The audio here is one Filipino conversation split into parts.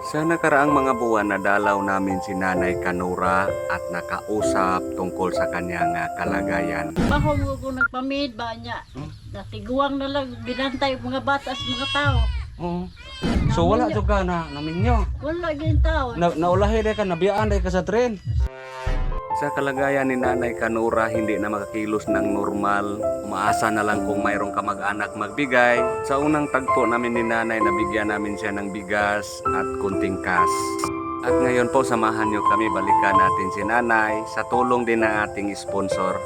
Sa nakaraang mga buwan nadalaw namin si Nanay Kanura at nakausap tungkol sa kanyang ah, kalagayan. Baho mo ko nagpamid ba niya. Hmm? Natiguang na lang binantay mga bata sa mga tao. Oo. So wala jud ka na naminyo. Wala gin tao. Na, naulahi ka, nabiyaan ka sa tren. Sa kalagayan ni Nanay Kanura, hindi na makakilos ng normal. Umaasa na lang kung mayroong kamag-anak magbigay. Sa unang tagpo namin ni Nanay, nabigyan namin siya ng bigas at kunting kas. At ngayon po, samahan nyo kami balikan natin si Nanay sa tulong din ng ating sponsor.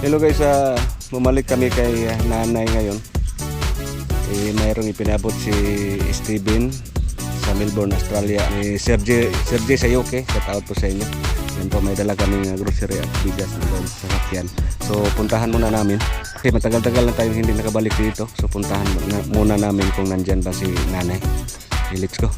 Hello guys, ah, bumalik kami kay ah, nanay ngayon. Eh, mayroong ipinabot si Steven Melbourne, Australia. Eh, Sergey, Sergey sa UK, shout out po sa inyo. Yan po, may dala kami ng grocery at bigas na doon sa sakyan. So, puntahan muna namin. Kasi matagal-tagal na tayong hindi nakabalik dito. So, puntahan muna, muna namin kung nandyan ba si nanay. Okay, let's go.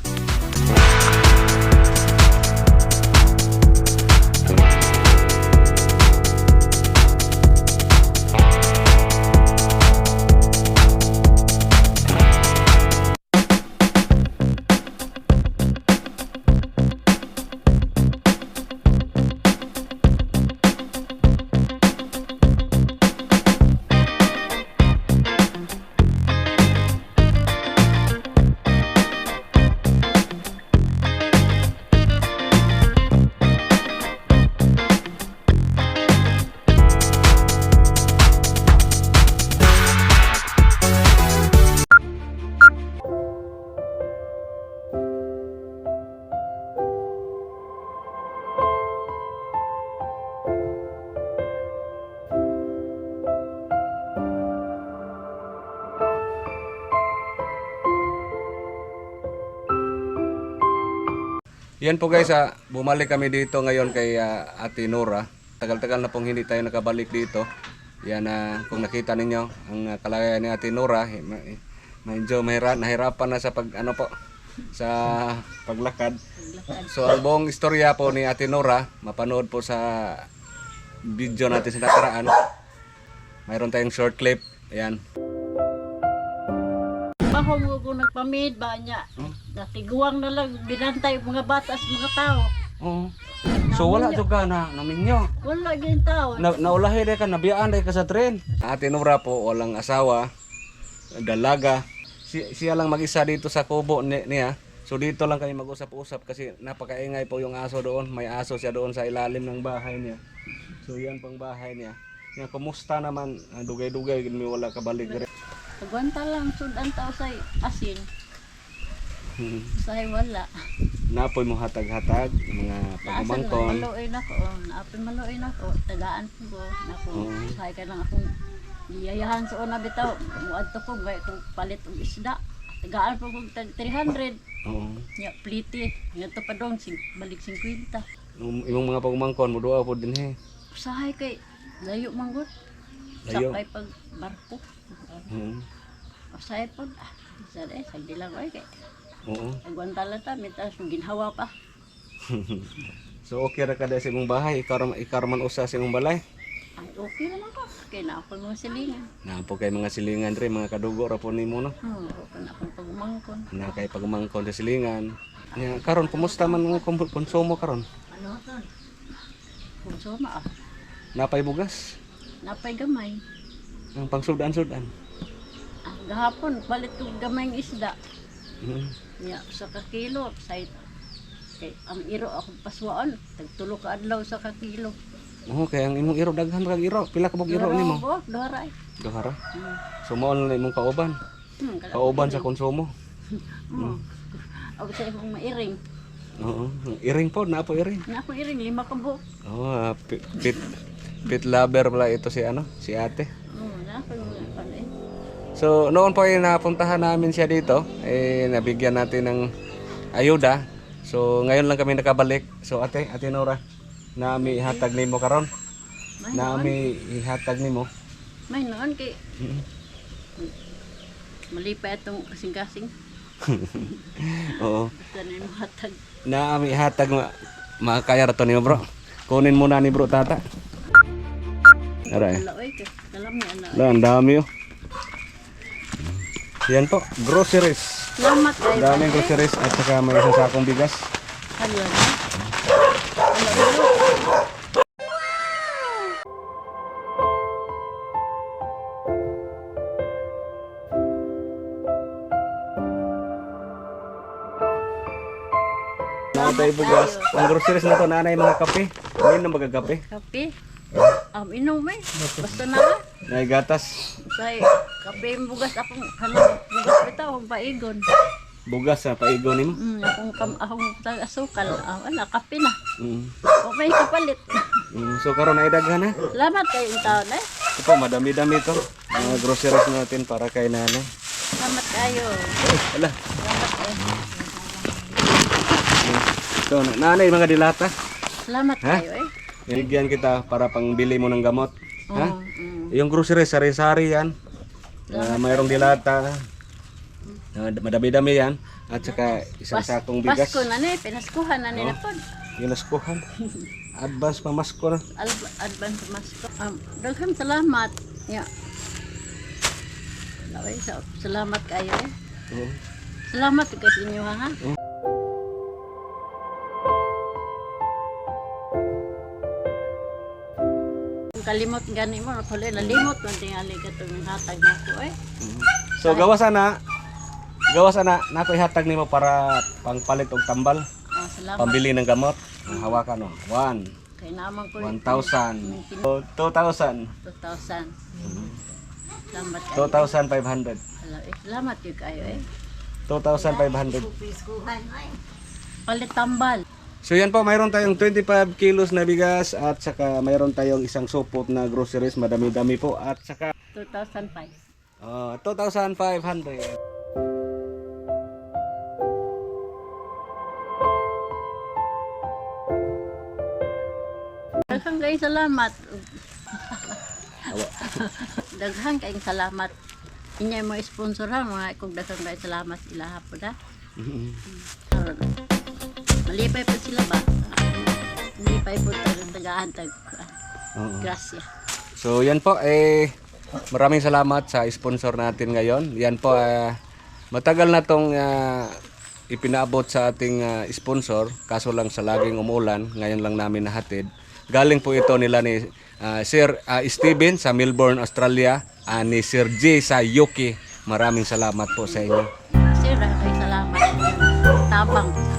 Yan po guys, ah, bumalik kami dito ngayon kay ah, Ate Nora. Tagal-tagal na pong hindi tayo nakabalik dito. Yan na kung nakita ninyo ang ah, kalagayan ni Ate Nora, eh, ma- eh, medyo mahira, nahirapan na sa pag ano po sa paglakad. So ang buong istorya po ni Ate Nora, mapanood po sa video natin sa nakaraan. Mayroon tayong short clip. Ayan. Baho mo ko nagpamid ba niya. Hmm? Natiguang na lang binantay mga bata sa mga tao. Oo. So wala jud ka na naminyo. Wala gin tao. Na, naulahi rin ka, nabiyaan rin ka sa tren. Ate Nora po, walang asawa, dalaga. Si, siya lang mag-isa dito sa kubo ni, niya. So dito lang kami mag-usap-usap kasi napakaingay po yung aso doon. May aso siya doon sa ilalim ng bahay niya. So yan pang bahay niya. Yan, kumusta naman? Ah, Dugay-dugay, may wala kabalik rin. Pagwanta lang sudan tao sa asin. Say wala. Napoy mo hatag-hatag, mga pagumangkon. maluoy na ko. Naapin maluoy na ko. Tagaan ko. Nako. Oo. Say ka lang akong iyayahan sa una bitaw. Muadto ko gay kung palit og isda. Tagaan po kong tag- 300. Oo. Nya pliti. Nga to pa dong sing balik 50. Yung imong mga pagumangkon, mo duwa po din eh. Usahay kay layo manggot. Layo. Sakay pag barko. Oo. Usahay po. Ah, sa eh, sagdi lang ay kay. Oo. Agwanta lang ta, mitas ginhawa pa. So okay ra kada sa imong bahay, ikaw ikaw usa sa imong balay. Ay, okay naman ko. Kaya na ako mga silingan. Na po kay mga silingan dre, mga kadugo ra po nimo no. Hmm, okay na akong pagmangkon. Na kay pagmangkon sa silingan. Nya karon kumusta man kum- konsumo karon? Ano to? Kung suma ah. Napay bugas. Napay gamay. Ang pangsudan-sudan. Ah, gahapon, balit ko gamay ng isda. Mm. Nya, sa kakilo, sa kay ang iro ako paswaan, tagtulo ka adlaw sa kakilo. Oo, kay ang imong iro daghan kag iro. Pila ka bog iro nimo? Buwak, doray. Duha ra. So mao na imong kauban. Hmm, Kauban sa konsumo. Hmm. Ako sa imong mairing. Oo, iring po na po iring. Na ako iring, lima ka buok. Oo, ah, pit, pit pit lover pala ito si ano, si ate. Hmm, na ako yung ano eh. So, noon po ay napuntahan namin siya dito, eh, nabigyan natin ng ayuda. So, ngayon lang kami nakabalik. So, ate, ate Nora, nami ihatag nimo karon. Nami ihatag nimo. may noon kay Mm. mali pa itong kasing-kasing. Oo. Na yung hatag. Nami ihatag ma makakaya ra to nimo, bro. Kunin mo na ni bro tata. Aray. Alam niya na. Ang dami oh. Yan po, groceries. Salamat kayo. Daming groceries at saka may isang sakong bigas. Hello. Nakatay bugas. Ang groceries na to, nanay mga kape. Ngayon na magagape. Kape. Um, inom eh. Basta na ka. Nay yung bugas akong kanang bugas bitaw akong paigon. Bugas sa paigo nimo. Mm, akong kam akong tag asukal. Ah, wala kape na. Mm. O may kapalit. Mm. So karon ay daghan ha. Salamat kayo yung taon eh. Ito madami-dami to. Mga groceries natin para kay nanay. Salamat kayo. Ay, ala. Salamat kayo. So, nanay mga dilata. Salamat Ha? kayo eh. Bigyan kita para pangbili mo ng gamot. Ha? Oo, mm. Yung groceries, sari-sari yan. Ah, mayroong dilata. Ah, madami-dami yan. At saka isang Pas- sakong bigas. Pasko na ni, pinaskuhan na nila po. Ginaskuhan. Advance pamasko na. Advance Pasko. Um, daghang salamat. Sa salamat kayo eh. Salamat kay inyo ha. Kalimot gani mo, nakuli nalimot man tingali ka itong hatag na ko eh. So gawa sana gawa sana nako ihatag nimo para pangpalit og tambal, Oh, salamat pambili ng gamot. Ang Hawakan no. 1, kay naman ko 1,000, 2,000, 2,000. Salamat kayo. 2,500. Hello, eh, Salamat yun kayo eh. 2,500. Palit tambal. So yan po, mayroon tayong 25 kilos na bigas at saka mayroon tayong isang supot na groceries, madami-dami po at saka 2,005. uh, 2,500. Daghang kayong salamat. daghang kayong salamat. Inyay mo sponsor ha, mga kung daghang kayong salamat ilaha po da. Aron. Malipay po sila ba? Malipay po tayo tagaan tag. Oo. Gracia. So yan po, eh, maraming salamat sa sponsor natin ngayon. Yan po, eh, matagal na tong ah, ipinaabot sa ating ah, sponsor, kaso lang sa laging umulan, ngayon lang namin nahatid. Galing po ito nila ni ah, Sir ah, Steven sa Melbourne, Australia, ah, ni Sir J sa Yuki. Maraming salamat po sa inyo. Sir, daghang kayong salamat. Tabang.